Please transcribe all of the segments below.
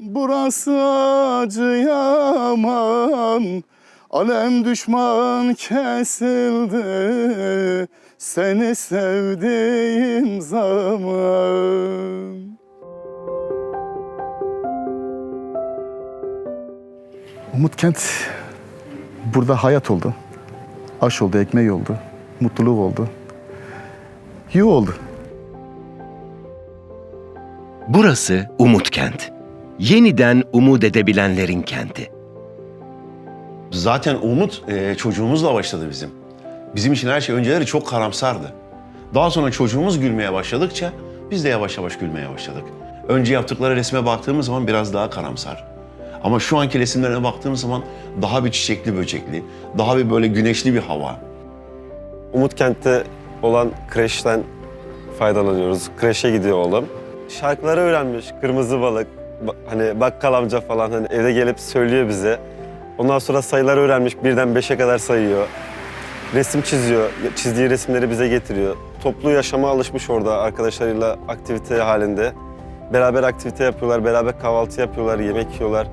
acıması acı yaman Alem düşman kesildi Seni sevdiğim zaman Umut Kent burada hayat oldu. Aş oldu, ekmeği oldu. Mutluluk oldu. Yuva oldu. Burası Umutkent. Yeniden umut edebilenlerin kenti. Zaten umut e, çocuğumuzla başladı bizim. Bizim için her şey önceleri çok karamsardı. Daha sonra çocuğumuz gülmeye başladıkça biz de yavaş yavaş gülmeye başladık. Önce yaptıkları resme baktığımız zaman biraz daha karamsar. Ama şu anki resimlerine baktığımız zaman daha bir çiçekli böcekli, daha bir böyle güneşli bir hava. Umutkent'te olan kreşten faydalanıyoruz. Kreşe gidiyor oğlum. Şarkıları öğrenmiş. Kırmızı balık, ba- hani bakkal amca falan hani evde gelip söylüyor bize. Ondan sonra sayıları öğrenmiş. Birden beşe kadar sayıyor. Resim çiziyor. Çizdiği resimleri bize getiriyor. Toplu yaşama alışmış orada arkadaşlarıyla aktivite halinde. Beraber aktivite yapıyorlar, beraber kahvaltı yapıyorlar, yemek yiyorlar.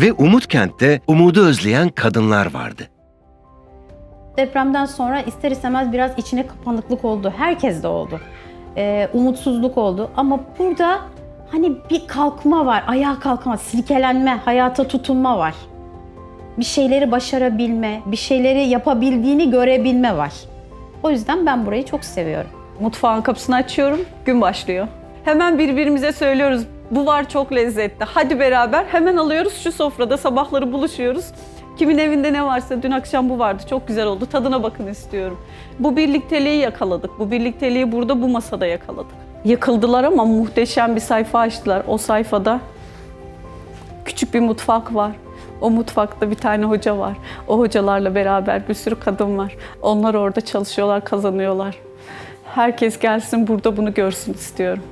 Ve Umutkent'te umudu özleyen kadınlar vardı. Depremden sonra ister istemez biraz içine kapanıklık oldu. Herkes de oldu. Ee, umutsuzluk oldu. Ama burada hani bir kalkma var. Ayağa kalkma, silkelenme, hayata tutunma var. Bir şeyleri başarabilme, bir şeyleri yapabildiğini görebilme var. O yüzden ben burayı çok seviyorum. Mutfağın kapısını açıyorum, gün başlıyor. Hemen birbirimize söylüyoruz. Bu var çok lezzetli. Hadi beraber hemen alıyoruz şu sofrada sabahları buluşuyoruz. Kimin evinde ne varsa dün akşam bu vardı. Çok güzel oldu. Tadına bakın istiyorum. Bu birlikteliği yakaladık. Bu birlikteliği burada bu masada yakaladık. Yıkıldılar ama muhteşem bir sayfa açtılar. O sayfada küçük bir mutfak var. O mutfakta bir tane hoca var. O hocalarla beraber bir sürü kadın var. Onlar orada çalışıyorlar, kazanıyorlar. Herkes gelsin burada bunu görsün istiyorum.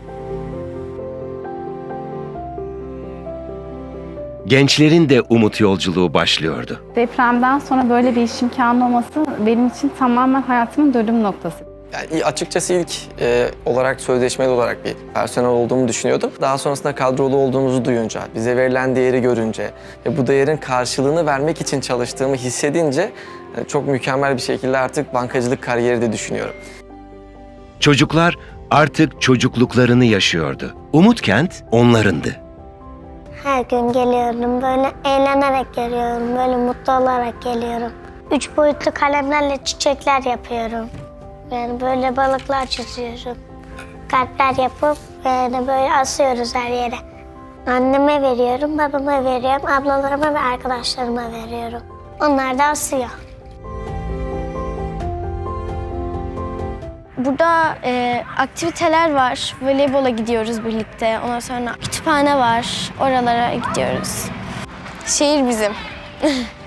Gençlerin de umut yolculuğu başlıyordu. Depremden sonra böyle bir iş imkanı olması benim için tamamen hayatımın dönüm noktası. Yani açıkçası ilk e, olarak sözleşmeli olarak bir personel olduğumu düşünüyordum. Daha sonrasında kadrolu olduğumuzu duyunca, bize verilen değeri görünce ve bu değerin karşılığını vermek için çalıştığımı hissedince e, çok mükemmel bir şekilde artık bankacılık kariyeri de düşünüyorum. Çocuklar artık çocukluklarını yaşıyordu. Umutkent onlarındı. Her gün geliyorum böyle eğlenerek geliyorum, böyle mutlu olarak geliyorum. Üç boyutlu kalemlerle çiçekler yapıyorum. Yani böyle balıklar çiziyorum. Kalpler yapıp yani böyle asıyoruz her yere. Anneme veriyorum, babama veriyorum, ablalarıma ve arkadaşlarıma veriyorum. Onlar da asıyor. Burada e, aktiviteler var. Voleybola gidiyoruz birlikte. Ondan sonra kütüphane var. Oralara gidiyoruz. Şehir bizim.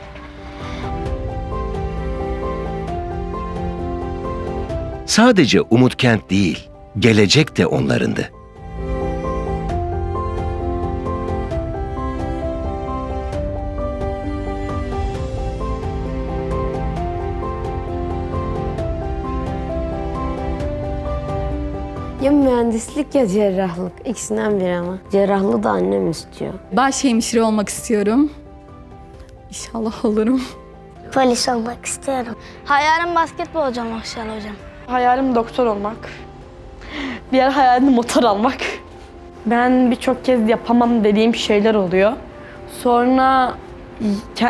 Sadece Umutkent değil, gelecek de onlarındı. Ya mühendislik ya cerrahlık. İkisinden biri ama. Cerrahlığı da annem istiyor. Baş hemşire olmak istiyorum. İnşallah olurum. Polis olmak istiyorum. Hayalim basketbol olacağım maşallah hocam. Hayalim doktor olmak. Bir yer hayalim motor almak. Ben birçok kez yapamam dediğim şeyler oluyor. Sonra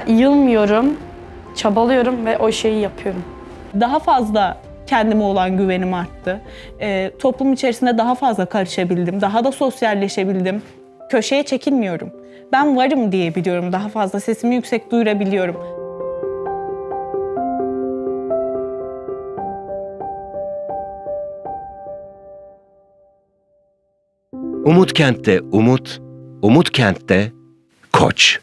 yılmıyorum, çabalıyorum ve o şeyi yapıyorum. Daha fazla kendime olan güvenim arttı. Ee, toplum içerisinde daha fazla karışabildim, daha da sosyalleşebildim. Köşeye çekilmiyorum. Ben varım diye biliyorum, daha fazla sesimi yüksek duyurabiliyorum. Umutkent'te umut, Umutkent'te koç.